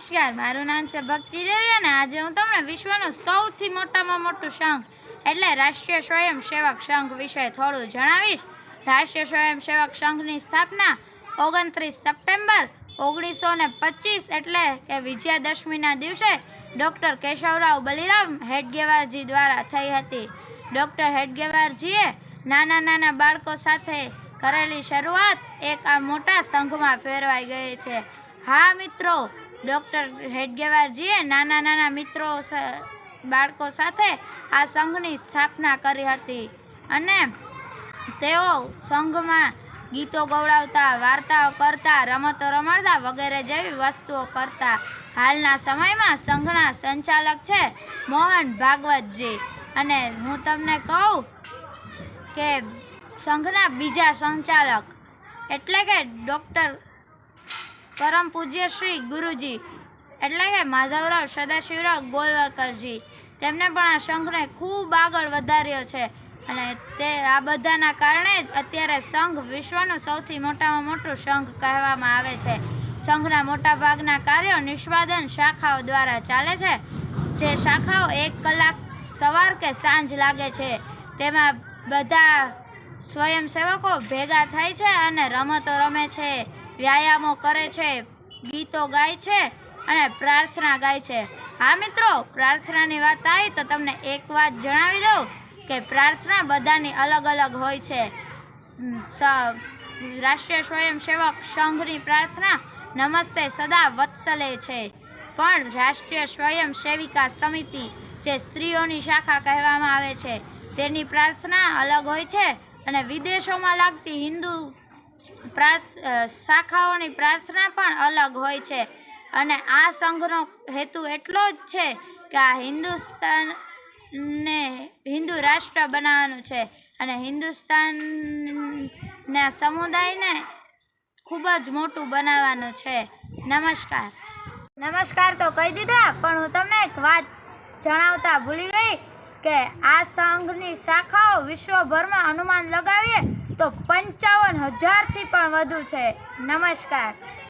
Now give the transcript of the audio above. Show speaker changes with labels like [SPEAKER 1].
[SPEAKER 1] નમસ્કાર, મારું નામ છે ભક્તિ દેવી અને આજે હું તમને વિશ્વનું સૌથી મોટામાં મોટું સંઘ એટલે રાષ્ટ્રીય સ્વયંસેવક સંઘ વિશે થોડું જણાવીશ. રાષ્ટ્રીય સ્વયંસેવક સંઘની સ્થાપના ઓગણત્રીસ સપ્ટેમ્બર ઓગણીસો ને પચીસ એટલે કે વિજયાદશમીના દિવસે ડૉક્ટર કેશવરાવ બલિરામ હેડગેવારજી દ્વારા થઈ હતી. ડૉક્ટર હેડગેવારજીએ નાના નાના બાળકો સાથે કરેલી શરૂઆત એક આ મોટા સંઘમાં ફેરવાઈ ગઈ છે. હા મિત્રો ડૉક્ટર હેડગેવારજીએ નાના નાના મિત્રો બાળકો સાથે આ સંઘની સ્થાપના કરી હતી. અને તેઓ સંઘમાં ગીતો ગવડાવતા, વાર્તાઓ કરતા, રમતો રમાડતા વગેરે જેવી વસ્તુઓ કરતા. હાલના સમયમાં સંઘના સંચાલક છે મોહન ભાગવતજી. અને હું તમને કહું કે સંઘના બીજા સંચાલક એટલે કે ડૉક્ટર પરમ પૂજ્ય શ્રી ગુરુજી. એટલે કે માધવરાવ સદાશિવરાવ ગોલવલકરજી. તેમને પણ આ સંઘને ખૂબ આગળ વધાર્યો છે. અને તે આ બધાના કારણે જ અત્યારે સંઘ વિશ્વનું સૌથી મોટામાં મોટું સંઘ કહેવામાં આવે છે. સંઘના મોટા ભાગના કાર્યો નિષ્પાદન શાખાઓ દ્વારા ચાલે છે. જે શાખાઓ એક કલાક સવાર કે સાંજ લાગે છે. તેમાં બધા સ્વયંસેવકો ભેગા થાય છે અને રમતો રમે છે. વ્યાયામો કરે છે, ગીતો ગાય છે અને પ્રાર્થના ગાય છે. હા મિત્રો, પ્રાર્થનાની વાત આવી તો તમને એક વાત જણાવી દઉં કે પ્રાર્થના બધાની અલગ અલગ હોય છે. રાષ્ટ્રીય સ્વયંસેવક સંઘની પ્રાર્થના નમસ્તે સદા વત્સલે છે. પણ રાષ્ટ્રીય સ્વયંસેવિકા સમિતિ જે સ્ત્રીઓની શાખા કહેવામાં આવે છે, તેની પ્રાર્થના અલગ હોય છે અને વિદેશોમાં લાગતી હિન્દુ શાખાઓની પ્રાર્થના પણ અલગ હોય છે. અને આ સંઘનો હેતુ એટલો જ છે કે આ હિન્દુસ્તાનને હિન્દુ રાષ્ટ્ર બનાવવાનું છે. અને હિન્દુસ્તાનના સમુદાયને ખૂબ જ મોટું બનાવવાનું છે. નમસ્કાર. નમસ્કાર, તો કહી દીધા, પણ હું તમને એક વાત જણાવતા ભૂલી ગઈ કે આ સંઘની શાખાઓ વિશ્વભરમાં અનુમાન લગાવીએ તો પંચાવન હજારથી પણ વધુ છે નમસ્કાર